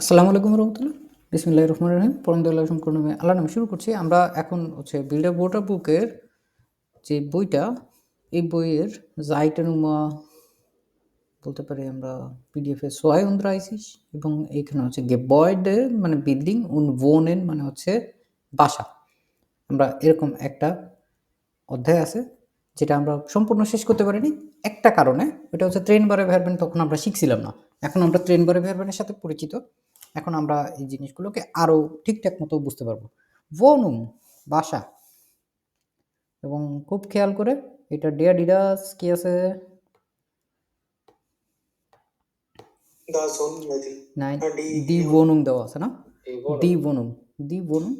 আসসালামু আলাইকুম রহমতুল্লাহ। বিসমিল্লাহ রহমান রহিম। পরমদুল্লাহ সম্পূর্ণমে আল্লাহ নামে শুরু করছি। আমরা এখন হচ্ছে বিল্ডার বোর্ডার বুকের যে বইটা, এই বইয়ের জাইটানুমা বলতে পারি আমরা পিডিএফে সোয়াই উন্দ্রাইসিস এবং এইখানে হচ্ছে গেবয়েডে মানে বিল্ডিং উন ভোনেন মানে হচ্ছে বাসা। আমরা এরকম একটা অধ্যায় আছে, যেটা আমরা সম্পূর্ণ শেষ করতে পারিনি। একটা কারণে এটা হচ্ছে ট্রেন বারে ভ্যারবেন তখন আমরা শিখছিলাম না। এখন আমরা ট্রেন বারে ভ্যারবেনের সাথে পরিচিত। এখন আমরা এই জিনিসগুলোকে আরও ঠিকঠাক মতো বুঝতে পারব। ভনুম বাসা। এবং খুব খেয়াল করে এটা ডিয়া ডিডাস কি আছে? দি বনুম দেওয়া আছে না? দি বনুম দি বনুম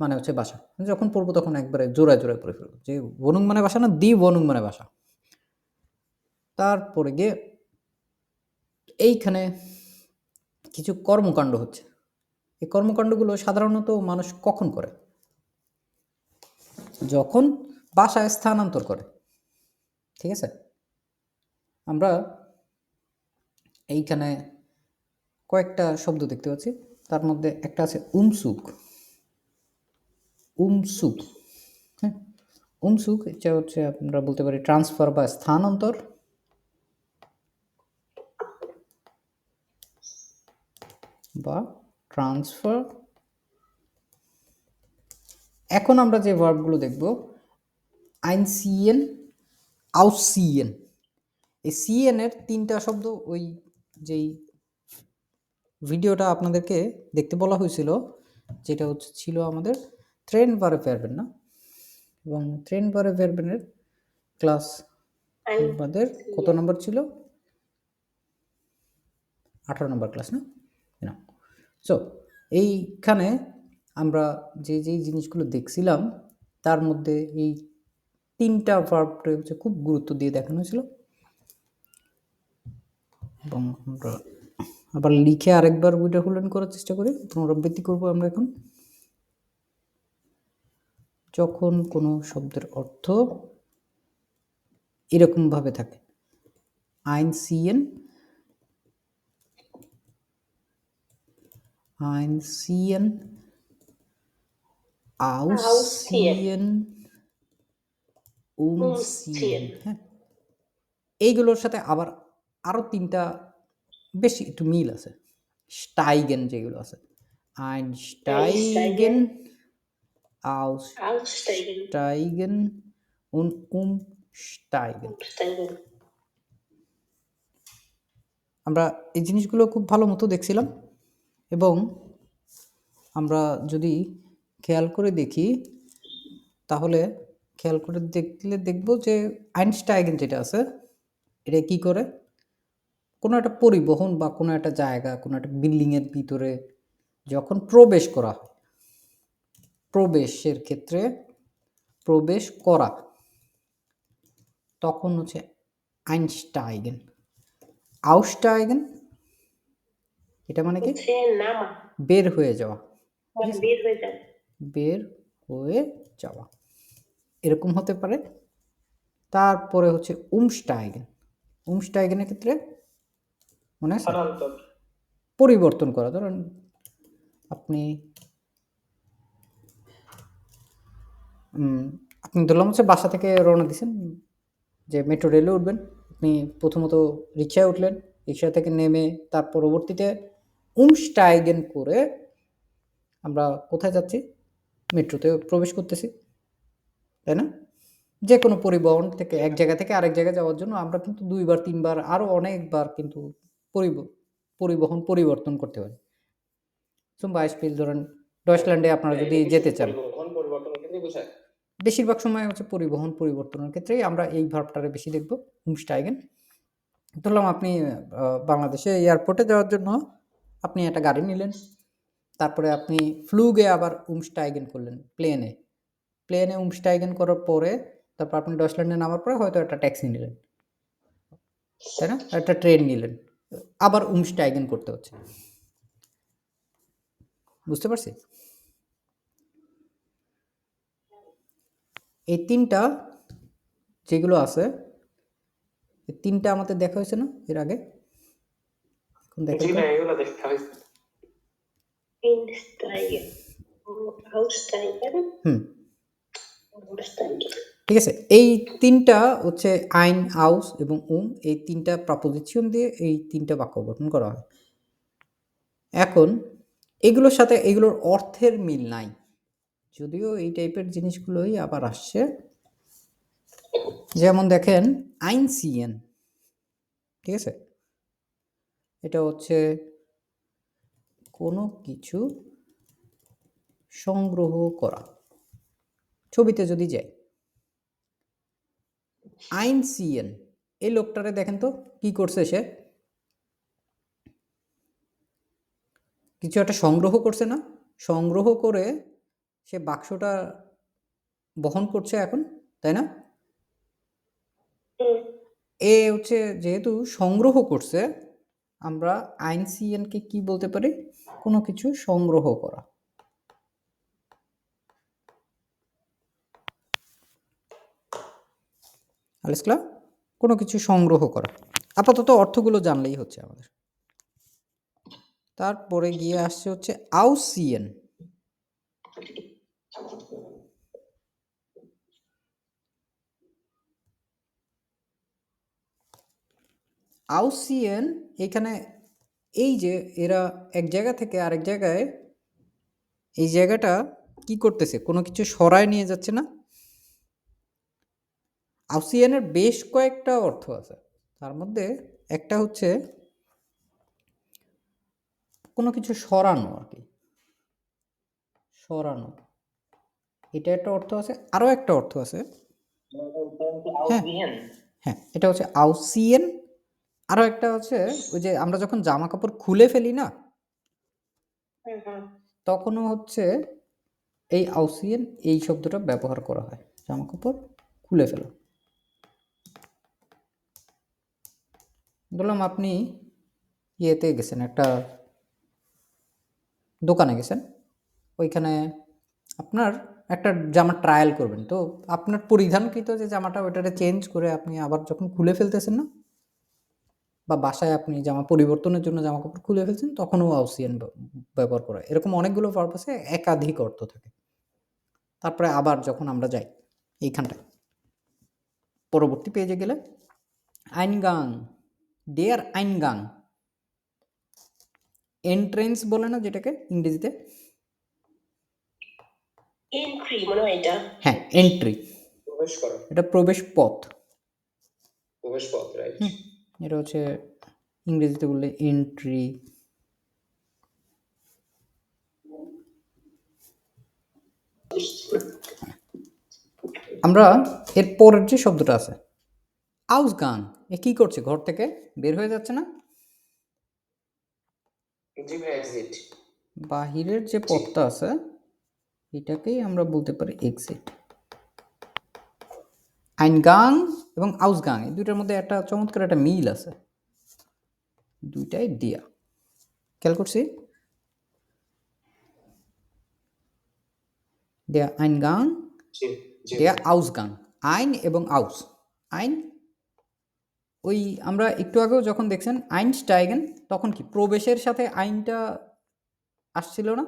মানে হচ্ছে বাসা। যখন পড়ব তখন একবারে জোড়ায় জোড়ায় পড়ে ফেলব। যে বনুং মানে বাসা না দি বনুং মানে বাসা। তারপরে গিয়ে এইখানে কিছু কর্মকাণ্ড হচ্ছে। এই কর্মকাণ্ডগুলো সাধারণত মানুষ কখন করে? যখন বাসায় স্থানান্তর করে। ঠিক আছে? আমরা এইখানে কয়েকটা শব্দ দেখতে পাচ্ছি। তার মধ্যে একটা আছে উমসুক। উমসুক হ্যাঁ? উমসুক, এটা হচ্ছে আমরা বলতে পারি ট্রান্সফার বা স্থানান্তর। বা ট্রান্সফার এখন আমরা যে ভার্বগুলো দেখব আইনসিএন আউসিএন। এই সিএন এর তিনটা শব্দ ওই যেই ভিডিওটা আপনাদেরকে দেখতে বলা হয়েছিল যেটা হচ্ছে ছিল আমাদের ট্রেন বারে ফেরবেন না? এবং ট্রেন বারে ফেরবেনের ক্লাস আমাদের কত নম্বর ছিল? আঠারো নম্বর ক্লাস না? না। সো এইখানে আমরা যে যেই জিনিসগুলো দেখছিলাম, তার মধ্যে এই তিনটা ভার্বটা হচ্ছে খুব গুরুত্ব দিয়ে দেখানো হয়েছিল। এবং আমরা আবার লিখে আরেকবার বইটা হুলেন করার চেষ্টা করি। পুনরাবৃত্তি করব আমরা এখন। যখন কোনো শব্দের অর্থ এরকমভাবে থাকে। আইন সিএন আইন সিএন আউসিএন উমসিএন হ্যাঁ এইগুলোর সাথে আবার আরও তিনটা বেশি একটু মিল আছে। স্টাইগেন যেগুলো আছে। আইনস্টাইগেন Aussteigen. আউসটাইগেন und umsteigen. Steigen. আমরা এই জিনিসগুলো খুব ভালো মতো দেখছিলাম। এবং আমরা যদি খেয়াল করে দেখি, তাহলে খেয়াল করে দেখলে দেখব যে আইনস্টাইগেন যেটা আছে, এটা কি করে? কোনো একটা পরিবহন বা কোনো একটা জায়গা, কোনো একটা বিল্ডিংয়ের ভিতরে যখন প্রবেশ করা প্রবেশের ক্ষেত্রে প্রবেশ করা, তখন হচ্ছে আইনস্টাইগেন আউস্টাইগেন এটা মানে কি? হচ্ছে নামা। বের হয়ে যাওয়া। বের হয়ে বের হয়ে যাওয়া। এরকম হতে পারে। তারপরে হচ্ছে উমস্টাইগেন। উমস্টাইগেনের ক্ষেত্রে মনে আছে? পরিবর্তন করা। ধরেন আপনি আপনি ধরলাম হচ্ছে বাসা থেকে রওনা দিয়েছেন যে মেট্রো রেলে উঠবেন। আপনি প্রথমত রিক্সায় উঠলেন রিক্সা থেকে নেমে তার পরবর্তীতে উমস্টাইগেন করে আমরা কোথায় যাচ্ছি? মেট্রোতে প্রবেশ করতেছি তাই না? যে কোনো পরিবহন থেকে এক জায়গা থেকে আরেক জায়গায় যাওয়ার জন্য আমরা কিন্তু দুইবার তিনবার আরও অনেকবার কিন্তু পরিবহন পরিবর্তন করতে পারি। Zum Beispiel ধরেন ডয়েচল্যান্ডে আপনারা যদি যেতে চান। বেশিরভাগ সময় হচ্ছে পরিবহন পরিবর্তনের ক্ষেত্রেই আমরা এই ভার্বটারে বেশি দেখব উমস্টাইগেন ধরলাম আপনি বাংলাদেশে এয়ারপোর্টে যাওয়ার জন্য আপনি একটা গাড়ি নিলেন তারপরে আপনি ফ্লুগে আবার উমস্টাইগেন করলেন প্লেনে প্লেনে উমস্টাইগেন করার পরে তারপর আপনি ডয়েচল্যান্ডে নামার পরে হয়তো একটা ট্যাক্সি নিলেন তাই না? একটা ট্রেন নিলেন আবার উমস্টাইগেন করতে হচ্ছে। বুঝতে পারছি? এই তিনটা যেগুলো আছে এই তিনটা আমাদের দেখা হয়েছে না এর আগে? এখন দেখা জি যাক। না এগুলো দেখা হয়েছে Insteigen. Aussteigen. হুম। ঠিক আছে এই তিনটা হচ্ছে আইন আউস এবং উম এই তিনটা প্রপোজিশন দিয়ে এই তিনটা বাক্য গঠন করা হয়। এখন এগুলোর সাথে এগুলোর অর্থের মিল নাই। যদিও এই টাইপের জিনিসগুলোই আবার আসছে। যেমন দেখেন আইন সিএন ঠিক আছে? এটা হচ্ছে কোনো কিছু সংগ্রহ করা। ছবিতে যদি যাই। আইন সিএন। এই লোকটারে দেখেন তো, কি করছে সে? কিছু একটা সংগ্রহ করছে না? সংগ্রহ করে সে বাক্সটা বহন করছে এখন, তাই না. এ হচ্ছে, যেহেতু সংগ্রহ করছে, আমরা আইন সিএনকে কি বলতে পারি? কোনো কিছু সংগ্রহ করা। কোনো কিছু সংগ্রহ করা। আপাতত অর্থগুলো জানলেই হচ্ছে আমাদের। তারপরে গিয়ে আসছে হচ্ছে আউসিএন। আউসিএন, এখানে এই যে এরা এক জায়গা থেকে আরেক জায়গায় এই জায়গাটা কি করতেছে? কোনো কিছু সরায় নিয়ে যাচ্ছে না? আউসিএনের বেশ কয়েকটা অর্থ আছে। তার মধ্যে একটা হচ্ছে কোনো কিছু সরানো আর কি। সরানো। এটা একটা অর্থ আছে। আরও একটা অর্থ আছে। হ্যাঁ। হ্যাঁ এটা হচ্ছে আউসিয়েন আরও একটা হচ্ছে ওই যে আমরা যখন জামা কাপড় খুলে ফেলি না? Mhm. তখনও হচ্ছে এই আউসিয়েন এই শব্দটা ব্যবহার করা হয়। জামা কাপড় খুলে ফেলা। বললাম আপনি ইয়েতে গেছেন একটা দোকানে গেছেন। ওইখানে আপনার একটা জামা ট্রায়াল করবেন। তো আপনার পরিধানকৃত যে জামাটা ওইটাতে চেঞ্জ করে আপনি আবার যখন খুলে ফেলতেছেন না বা বাসায় আপনি জামা পরিবর্তনের জন্য জামা কাপড় খুলে ফেলছেন তখনও আউসিয়ান ব্যবহার করা হয়। এরকম অনেকগুলো পারপাসে একাধিক অর্থ থাকে। তারপরে আবার যখন আমরা যাই এইখানটায় পরবর্তী পেজে গেলে আইনগাং দেয়ার আইনগাং এন্ট্রেন্স বলে না যেটাকে ইংরেজিতে? মনে হয় এটা। হ্যাঁ এন্ট্রি প্রবেশ করা। এটা প্রবেশ পথ। প্রবেশ পথ রাইট হুম। এটা হচ্ছে ইংরেজিতে বললে এন্ট্রি আমরা এর পরের যে শব্দটা আছে আউস গান এ কি করছে? ঘর থেকে বের হয়ে যাচ্ছে না? এক্সিট বাহিরের যে পথটা আছে এটাকেই আমরা বলতে পারি এক্সিট আইনগাং এবং আউসগাং এই দুইটার মধ্যে একটা চমৎকার একটা মিল আছে। দুইটাই দিয়া। খেয়াল করছি? দেয়া আইন গাং জি। আউস গাং আইন এবং আউস। আইন ওই আমরা একটু আগেও যখন দেখছেন আইন স্টাইগেন তখন কি প্রবেশের সাথে আইনটা আসছিল না?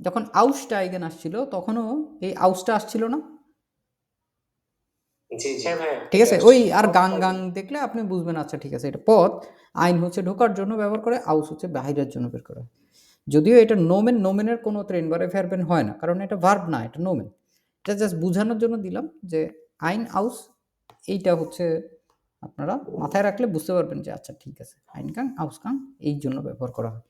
যখন আউস টাইগেন আসছিল তখনও এই আউসটা আসছিল না? ঠিক আছে? ওই আর গাং গাং দেখলে আপনি বুঝবেন আচ্ছা ঠিক আছে এটা পথ। আইন হচ্ছে ঢোকার জন্য ব্যবহার করে আউস হচ্ছে বাহিরের জন্য বের করা। হয়। যদিও এটা নোমেন নোমেনের কোনো ত্রেনবারে ফেরবেন হয় না কারণ এটা ভার্ব না এটা নোমেন। এটা জাস্ট বোঝানোর জন্য দিলাম যে আইন আউস এইটা হচ্ছে আপনারা মাথায় রাখলে বুঝতে পারবেন যে আচ্ছা ঠিক আছে আইন গাং আউস গাং এই জন্য ব্যবহার করা হয়।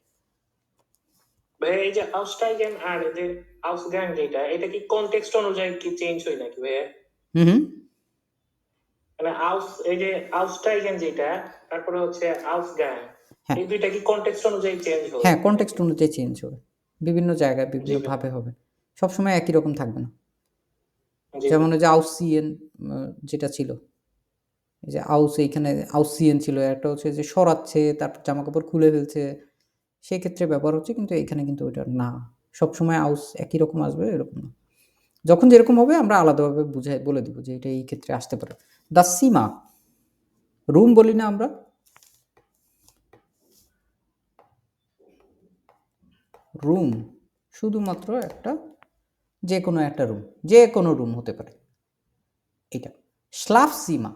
ভাই এই যে আউসটাইগেন আর এই যে আউসগ্যাং যেটা এটা কি কনটেক্সট অনুযায়ী কি চেঞ্জ হয় নাকি ভাই হুম হুম। মানে আউস এই যে যেটা তারপরে হচ্ছে হ্যাঁ। এই দুইটা কি কনটেক্সট অনুযায়ী চেঞ্জ হয় হ্যাঁ কনটেক্সট অনুযায়ী চেঞ্জ হবে। বিভিন্ন জায়গায় বিভিন্নভাবে হবে। সবসময় একই রকম থাকবে না। যেমন যে আউসিয়েন যেটা ছিল। এই যে আউস এইখানে আউসিয়েন ছিল। একটা হচ্ছে যে সরাচ্ছে তারপর জামা কাপড় খুলে ফেলছে। সেক্ষেত্রে ব্যবহার হচ্ছে কিন্তু এখানে কিন্তু ওইটা না। সবসময় আউস একই রকম আসবে এরকম না। যখন যেরকম হবে, আমরা আলাদাভাবে বুঝাই, বলে দিব যে এটা এই ক্ষেত্রে আসতে পারে। দ্য সীমা রুম বলি না আমরা। রুম শুধুমাত্র একটা যে কোনো একটা রুম যে কোনো রুম হতে পারে। এটা। স্লাফ সীমা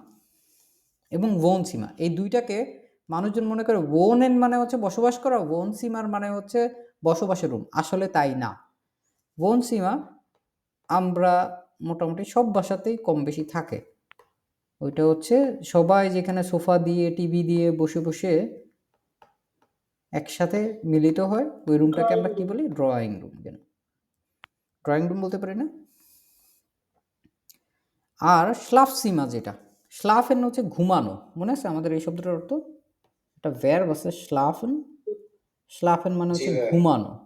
এবং ওন সীমা এই দুইটাকে মানুষজন মনে করে ওন এন মানে হচ্ছে বসবাস করা ওন সীমার মানে হচ্ছে বসবাসের রুম আসলে তাই না। ওন সীমা আমরা মোটামুটি সব বাসাতেই কম বেশি থাকে। ওইটা হচ্ছে সবাই যেখানে সোফা দিয়ে টিভি দিয়ে বসে বসে একসাথে মিলিত হয় ওই রুমটাকে আমরা কি বলি? ড্রয়িং রুম কেন ড্রয়িং রুম বলতে পারি না? আর স্লাফ সীমা যেটা স্লাফ স্লাফেন হচ্ছে ঘুমানো। মনে আছে আমাদের এই শব্দটার অর্থ? একটা ভ্যার আছে স্লাফেন। স্লাফেন মানে হচ্ছে ঘুমানো।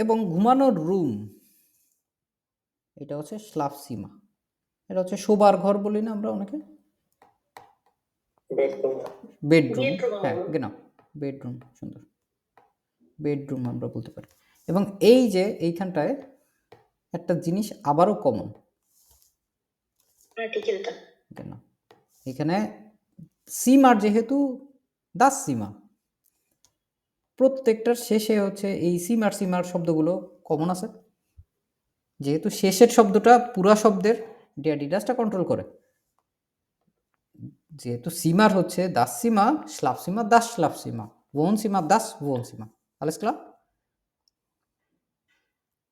এবং ঘুমানোর রুম এটা হচ্ছে স্লাফ সীমা এটা হচ্ছে শোবার ঘর বলি না আমরা অনেকে? বেডরুম। হ্যাঁ। কেন বেডরুম সুন্দর। বেডরুম আমরা বলতে পারি। এবং এই যে এইখানটায় একটা জিনিস আবারও কমন কেন এখানে সীমার যেহেতু দাস সীমা প্রত্যেকটার শেষে হচ্ছে এই সীমার সীমার শব্দগুলো কমন আছে। যেহেতু শেষের শব্দটা পুরা শব্দের ডিয়াডিডাসটা কন্ট্রোল করে। যেহেতু সিমার হচ্ছে দাস সীমা স্লাপ সীমা দাস স্লাপ সীমা ওন সীমা দাস ওন সীমা?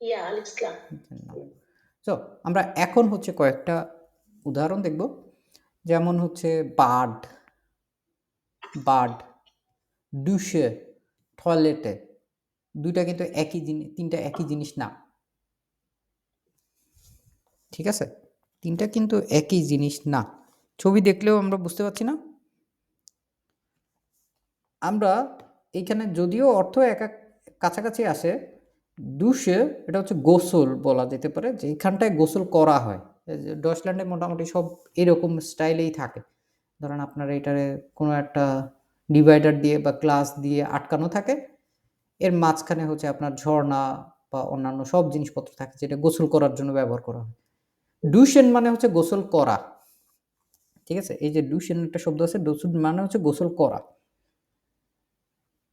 ইয়া alles তো আমরা এখন হচ্ছে কয়েকটা উদাহরণ দেখব। যেমন হচ্ছে বার্ড বার্ড ডুশে টয়লেটে দুইটা কিন্তু একই জিনিস তিনটা একই জিনিস না। ঠিক আছে? তিনটা কিন্তু একই জিনিস না। ছবি দেখলেও আমরা বুঝতে পারছি না। আমরা এইখানে যদিও অর্থ এক এক কাছাকাছি আসে, দুশে এটা হচ্ছে গোসল বলা যেতে পারে, যে এইখানটায় গোসল করা হয়। ডচল্যান্ডে মোটামুটি সব এরকম স্টাইলেই থাকে। ধরেন আপনার এটারে কোনো একটা ডিভাইডার দিয়ে বা ক্লাস দিয়ে আটকানো থাকে। এর মাঝখানে হচ্ছে আপনার ঝর্ণা বা অন্যান্য সব জিনিসপত্র থাকে যেটা গোসল করার জন্য ব্যবহার করা হয়। ডুশেন মানে হচ্ছে গোসল করা। ঠিক আছে? এই যে ডুশেন একটা শব্দ আছে ডুসুন মানে হচ্ছে গোসল করা।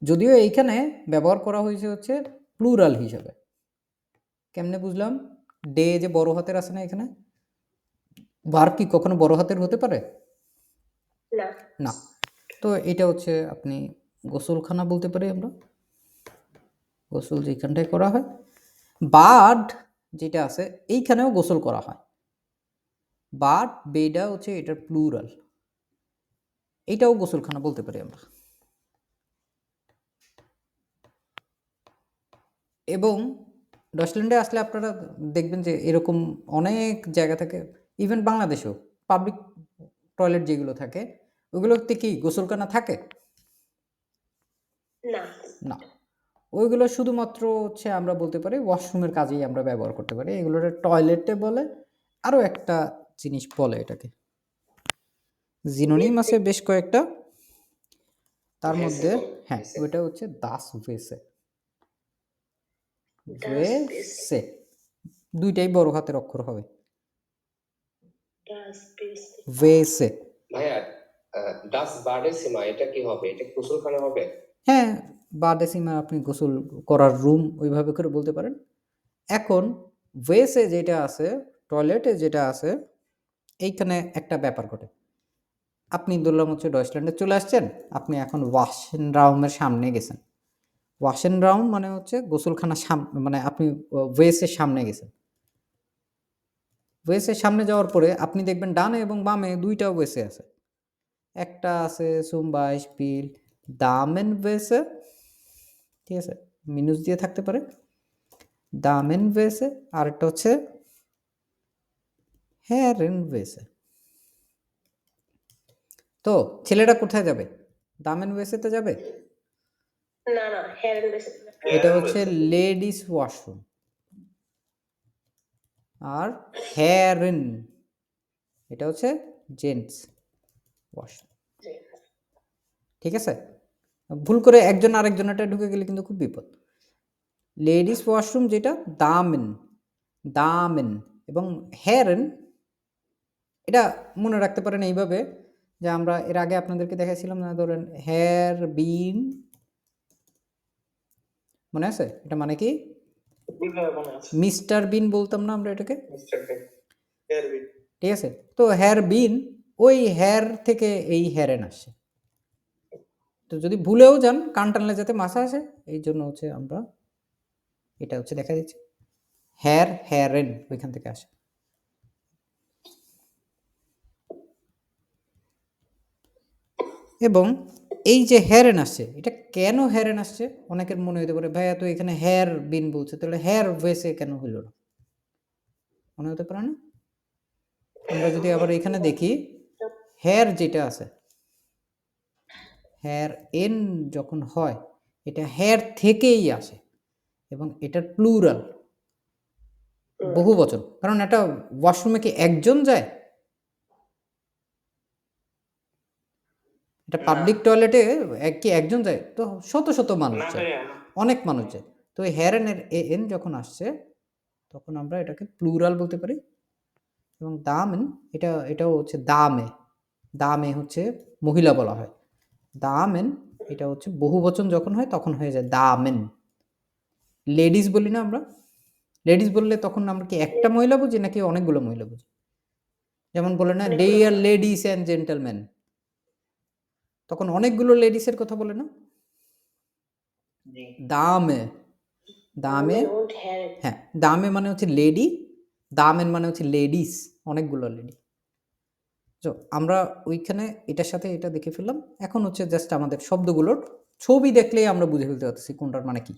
যদিও এইখানে ব্যবহার করা হয়েছে হচ্ছে প্লুরাল হিসাবে। কেমনে বুঝলাম? ডে যে বড় হাতের আছে না এখানে? বার কি কখনো বড় হাতের হতে পারে? না। না। তো এটা হচ্ছে আপনি গোসলখানা বলতে পারি আমরা। গোসল যেখানটায় করা হয়। বার্ড যেটা আছে, এইখানেও গোসল করা হয়। বার্ড, বেডা হচ্ছে এটার প্লুরাল। এইটাও গোসলখানা বলতে পারি আমরা। এবং ডচল্যান্ডে আসলে আপনারা দেখবেন যে এরকম অনেক জায়গা থাকে। ইভেন বাংলাদেশেও পাবলিক টয়লেট যেগুলো থাকে ওগুলোতে কি গোসলখানা থাকে? না। না। ওইগুলো শুধুমাত্র হচ্ছে আমরা বলতে পারি ওয়াশরুমের কাজেই আমরা ব্যবহার করতে পারি। এগুলোর টয়লেটে বলে আরও একটা জিনিস বলে এটাকে। জিনোনিম আছে বেশ কয়েকটা। তার মধ্যে হ্যাঁ ওইটা হচ্ছে দাস ভেসে ভেসে দুইটাই বড় হাতের অক্ষর হবে। ভেসে ভাইয়া এটা কি হবে? এটা গোসলখানা হবে? হ্যাঁ আপনি গোসল করার রুম ওইভাবে করে বলতে পারেন। এখন ওয়েসে যেটা আছে টয়লেটে যেটা আছে, এইখানে একটা ব্যাপার ঘটে। আপনি ডয়েসল্যান্ডে চলে আসছেন, আপনি এখন ওয়াশেন রাউমের সামনে গেছেন। ওয়াশেন রাউম মানে হচ্ছে গোসলখানা সামনে মানে আপনি ওয়েসের সামনে গেছেন। ওয়েসের সামনে যাওয়ার পরে আপনি দেখবেন ডানে এবং বামে দুইটা ওয়েসে আছে। একটা আছে স্পিল দামেন ওয়েসে ঠিক আছে মিনুস দিয়ে থাকতে পারে। দামেন ওয়েসে আর একটা হচ্ছে হ্যারেন ওয়েসে তো ছেলেটা কোথায় যাবে? দামেন ওয়েসেতে যাবে? না না এটা হচ্ছে লেডিস ওয়াশরুম আর হ্যারেন এটা হচ্ছে জেন্টস ঠিক আছে? ভুল করে একজন আরেকজনেরটা ঢুকে গেলে কিন্তু খুব বিপদ। লেডিস ওয়াশরুম যেটা দামেন দামেন এবং হেয়ারেন এটা মনে রাখতে পারেন এইভাবে যে আমরা এর আগে আপনাদেরকে দেখাইছিলাম না ধরেন হেয়ার বিন মনে আছে? এটা মানে কি? মিস্টার বিন বলতাম না আমরা এটাকে? ঠিক আছে? তো হেয়ার বিন ওই হেয়ার থেকে এই হেয়ারেন আসছে তো যদি ভুলেও যান কান টানলে যাতে মাথা আসে, এই জন্য হচ্ছে আমরা এটা হচ্ছে দেখা দিচ্ছে। হেয়ার, হেয়ারেন ওইখান থেকে আসে। এবং এই যে হেয়ারেন আসছে এটা কেন হেয়ারেন আসছে? অনেকের মনে হতে পারে, ভাইয়া তো এখানে হেয়ার বিন বলছে, তাহলে হেয়ার ভেসে কেন হইল না? মনে হতে পারে না? আমরা যদি আবার এখানে দেখি হেয়ার যেটা আছে হেয়ার এন যখন হয় এটা হেয়ার থেকেই আসে এবং এটার প্লুরাল বহু বচন। কারণ এটা ওয়াশরুমে কি একজন যায়? এটা পাবলিক টয়লেটে কি একজন যায়? তো শত শত মানুষ যায়। অনেক মানুষ যায়। তো এই হেয়ারেনের এ এন যখন আসছে তখন আমরা এটাকে প্লুরাল বলতে পারি। এবং দামেন এটা এটাও হচ্ছে দামে দামে হচ্ছে মহিলা বলা হয়। দামেন এটা হচ্ছে বহু বচন যখন হয় তখন হয়ে যায় দামেন। লেডিস বলি না আমরা? লেডিস বললে তখন আমরা কি একটা মহিলা বুঝি নাকি অনেকগুলো মহিলা বুঝি? যেমন বলে না ডে আর লেডিস অ্যান্ড জেন্টলম্যান তখন অনেকগুলো লেডিসের কথা বলে না? দামে। দামে. হ্যাঁ দামে মানে হচ্ছে লেডি দামের মানে হচ্ছে লেডিস অনেকগুলো লেডি। তো আমরা ওইখানে এটার সাথে এটা দেখে ফেললাম। এখন হচ্ছে জাস্ট আমাদের শব্দগুলোর ছবি দেখলেই আমরা বুঝে ফেলতে পারতেছি কোনটার মানে কি।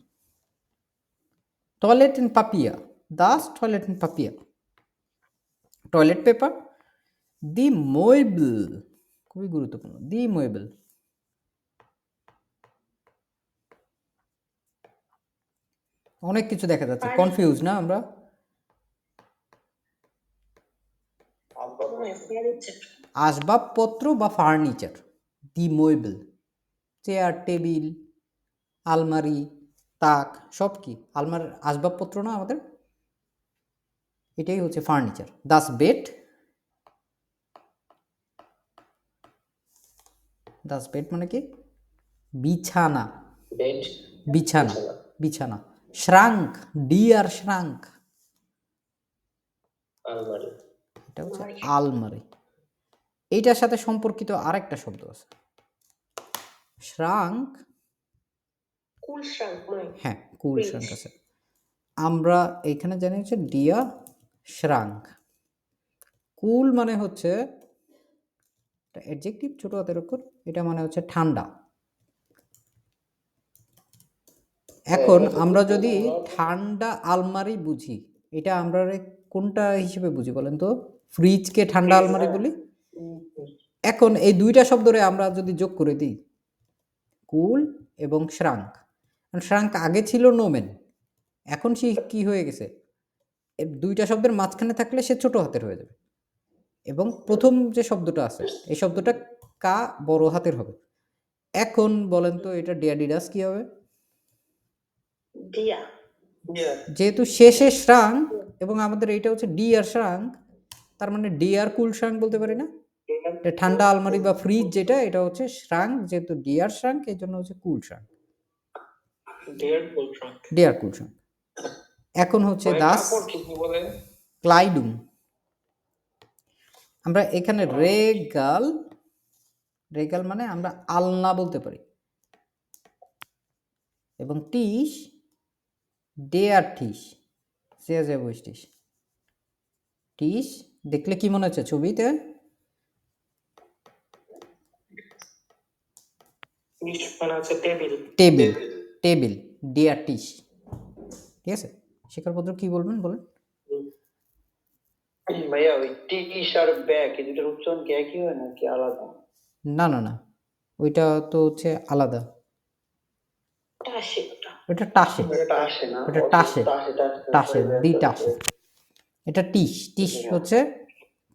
টয়লেট ইন পাপিয়া দাস টয়লেট ইন পাপিয়া টয়লেট পেপার দি মোয়েবল খুবই গুরুত্বপূর্ণ। দি মোয়েবল অনেক কিছু দেখা যাচ্ছে কনফিউজ না আমরা. আসবাবপত্র বা ফার্নিচার দি মোয়েবল চেয়ার টেবিল আলমারি তাক সব কি? আলমার আসবাবপত্র না আমাদের? এটাই হচ্ছে furniture this bed this bed মানে কি? বিছানা বেড বিছানা বিছানা। শ্রাঙ্ক ডি আর শ্রাঙ্ক। আলমারি। এটা হচ্ছে আলমারি। এইটার সাথে সম্পর্কিত আরেকটা শব্দ আছে। শ্রাঙ্ক। হ্যাঁ কুল. শ্রাঙ্ক আছে। আমরা এখানে জানি হচ্ছে ডিয়া শ্রাঙ্ক। কুল মানে হচ্ছে অ্যাডজেক্টিভ ছোট হাতের অক্ষর এটা মানে হচ্ছে ঠান্ডা। এখন আমরা যদি ঠান্ডা আলমারি বুঝি এটা আমরা কোনটা হিসেবে বুঝি বলেন তো? ফ্রিজকে ঠান্ডা আলমারি বলি? এখন এই দুইটা শব্দরে আমরা যদি যোগ করে দিই কুল এবং শ্রাঙ্ক। শ্রাঙ্ক আগে ছিল নোমেন এখন সে কি হয়ে গেছে? দুইটা শব্দের মাঝখানে থাকলে সে ছোট হাতের হয়ে যাবে। এবং প্রথম যে শব্দটা আছে এই শব্দটা কা বড় হাতের হবে। এখন বলেন তো এটা ডিয়াডিডাস কি হবে. যেহেতু শেষে শ্রাঙ্ক এবং আমাদের এইটা হচ্ছে ডি আর শ্রাঙ্ক তার মানে ডি আর কুল শ্রাঙ্ক বলতে পারি না? ঠান্ডা আলমারি বা ফ্রিজ যেটা এটা হচ্ছে শ্রাঙ্ক যেহেতু ডিয়ার শ্রাঙ্ক এই জন্য হচ্ছে কুল শ্রাঙ্ক ডিয়ার কুল শ্রাঙ্ক এখন হচ্ছে দাস ক্লাইডুম আমরা এখানে রেগাল রেগাল মানে আমরা আলনা বলতে পারি। এবং টিস ডেয়ার টিস সে বৈষ্টিস টিস দেখলে কি মনে হচ্ছে ছবিতে? ইস মানে হচ্ছে টেবিল টেবিল টেবিল ডেয়ার টিস ঠিক আছে? শিকারপত্র কি বলবেন বলেন? ভাইয়া ওই টিস আর ব্যাগ এই দুটোর উচ্চারণ কি একই হয় নাকি আলাদা? না না না। ওইটা তো হচ্ছে আলাদা। ওটা। টাসে ওটা টাসে টাসে টাসে টাসে দি টাসে এটা টিস টিস হচ্ছে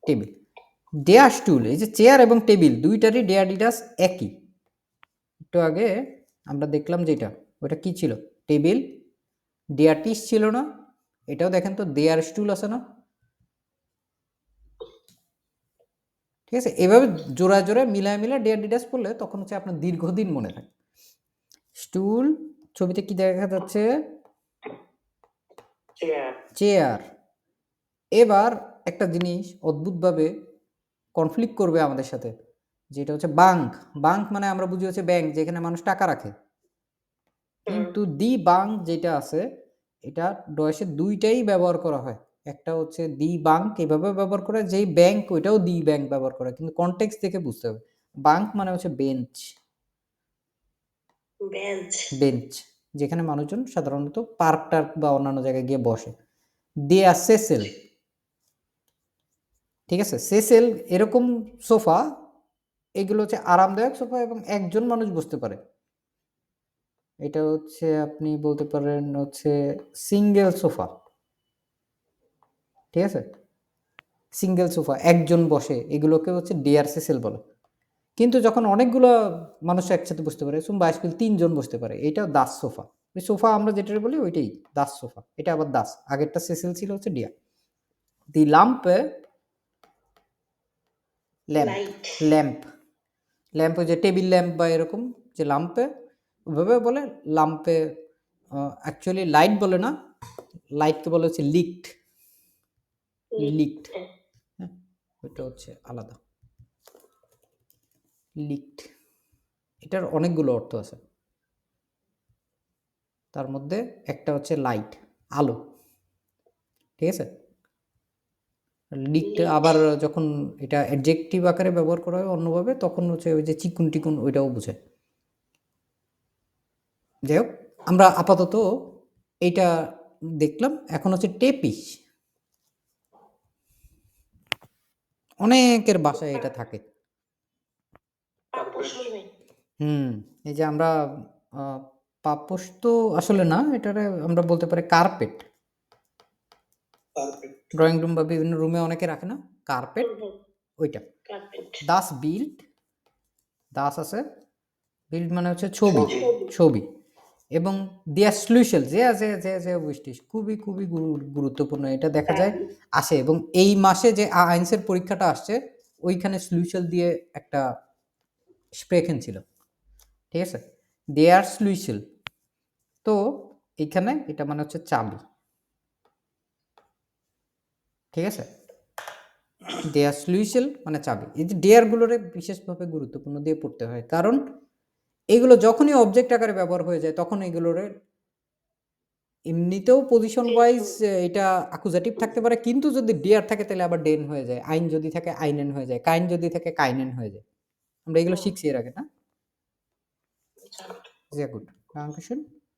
টেবিল এই যে চেয়ার এবং টেবিল দুইটারই ডেয়ার ডিডাস একই। একটু আগে আমরা দেখলাম যেটা ওটা কি ছিল? টেবিল ডেয়ার টিস ছিল না এটাও দেখেন তো দেয়ার স্টুল আছে না? ঠিক আছে এভাবে জোড়ায় জোড়ায় মিলায় মিলায় ডেয়ার ডিডাস পড়লে তখন হচ্ছে আপনার দীর্ঘদিন মনে থাকে। স্টুল ছবিতে কি দেখা যাচ্ছে? চেয়ার চেয়ার এবার একটা জিনিস অদ্ভুতভাবে কনফ্লিক্ট করবে আমাদের সাথে। যেটা হচ্ছে বাঙ্ক বাঙ্ক মানে আমরা বুঝি হচ্ছে ব্যাংক যেখানে মানুষ টাকা রাখে। কিন্তু দি বাঙ্ক যেটা আছে এটা ডয়েসে দুইটাই ব্যবহার করা হয়। একটা হচ্ছে দি বাঙ্ক এভাবে ব্যবহার করে যেই ব্যাংক ওইটাও দি ব্যাংক ব্যবহার করে। কিন্তু কনটেক্সট দেখে বুঝতে হবে। বাঙ্ক মানে হচ্ছে বেঞ্চ বেঞ্চ বেঞ্চ যেখানে মানুষজন সাধারণত পার্ক টার্ক বা অন্যান্য জায়গায় গিয়ে বসে। দে আর সেসেল ঠিক আছে? সেসেল এরকম সোফা এগুলো হচ্ছে আরামদায়ক সোফা এবং একজন মানুষ বসতে পারে। এটা হচ্ছে আপনি বলতে পারেন হচ্ছে সিঙ্গেল সোফা ঠিক আছে? সিঙ্গেল সোফা একজন বসে এগুলোকে হচ্ছে ডেয়ার সেসেল বলে। কিন্তু যখন অনেকগুলো মানুষ একসাথে বসতে পারে সুম বাইশ পিল তিনজন বসতে পারে এটা দাস সোফা ওই সোফা আমরা যেটা বলি ওইটাই দাস সোফা এটা আবার দাস। আগেরটা সেসেল ছিল হচ্ছে ডিয়া দি ল্যাম্প ল্যাম্প ল্যাম্প ল্যাম্প যে টেবিল ল্যাম্প বা এরকম যে লাম্পে ওইভাবে বলে লাম্পে অ্যাকচুয়ালি লাইট বলে না লাইটকে বলে হচ্ছে লিকড লিকড হ্যাঁ ওইটা হচ্ছে আলাদা। লিকড এটার অনেকগুলো অর্থ আছে। তার মধ্যে একটা হচ্ছে লাইট আলো ঠিক আছে? লিকড আবার যখন এটা অ্যাডজেক্টিভ আকারে ব্যবহার করা হয় অন্যভাবে তখন হচ্ছে ওই যে চিকুন টিকুন ওইটাও বোঝায়। যাই হোক আমরা আপাতত এইটা দেখলাম এখন হচ্ছে টেপিস অনেকের বাসায় এটা থাকে। হুম এই যে আমরা আহ, পাপোশ তো আসলে না এটারে আমরা বলতে পারি কার্পেট ড্রয়িং রুম বা বিভিন্ন রুমে অনেকে রাখে না। কার্পেট ওইটা। দাস বিল্ড দাস আছে। বিল্ড মানে হচ্ছে ছবি। ছবি। এবং দেয়ার সলিউশন যে যে যে যে বৃষ্টি খুবই খুবই গুরু- গুরুত্বপূর্ণ। এটা দেখা যায় আসে। এবং এই মাসে যে আইনসের পরীক্ষাটা আসছে ওইখানে সলিউশন দিয়ে একটা স্প্রেখেন ছিল ঠিক আছে? দেয়ার সলিউশন তো এইখানে এটা মানে হচ্ছে চাবি। ঠিক আছে? দেয়ার সলিউশন মানে চাবি। এই যে ডেয়ারগুলোরে বিশেষভাবে গুরুত্বপূর্ণ দিয়ে পড়তে হয়। কারণ এগুলো যখনই অবজেক্ট আকারে ব্যবহার হয়ে যায় তখন এগুলোরে এমনিতেও পজিশন ওয়াইজ এটা আকুজাটিভ থাকতে পারে। কিন্তু যদি ডিয়ার থাকে তাহলে আবার ডেন হয়ে যায়। আইন যদি থাকে আইনেন হয়ে যায়। কাইন যদি থাকে কাইনেন হয়ে যায়। আমরা এগুলো শিখছি এর আগে না? sehr gut dankeschön